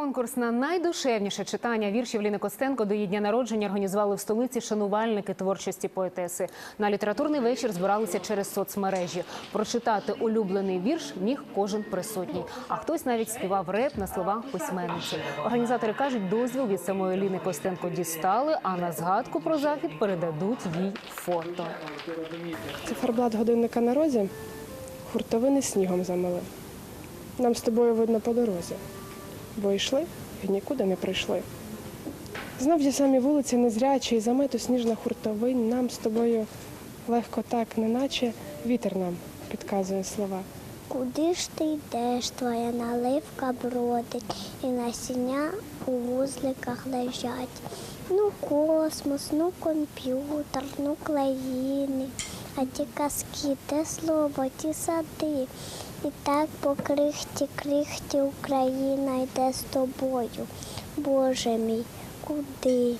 Конкурс на найдушевніше читання віршів Ліни Костенко до її дня народження організували в столиці шанувальники творчості поетеси. На літературний вечір збиралися через соцмережі. Прочитати улюблений вірш міг кожен присутній. А хтось навіть співав реп на слова письменниці. Організатори кажуть, дозвіл від самої Ліни Костенко дістали, а на згадку про захід передадуть їй фото. Циферблат годинника на розі хуртовини снігом замили. Нам з тобою видно по дорозі, бо йшли і нікуди не прийшли. Знов ті самі вулиці незрячі, і замету сніжна хуртовинь нам з тобою легко так, неначе вітер нам підказує слова. Куди ж ти йдеш, твоя наливка бродить, і насіння у вузликах лежать. Ну космос, ну комп'ютер, ну країни, а ті казки, те слово, ті сади. І так по крихті, крихті Україна йде з тобою. Боже мій, куди?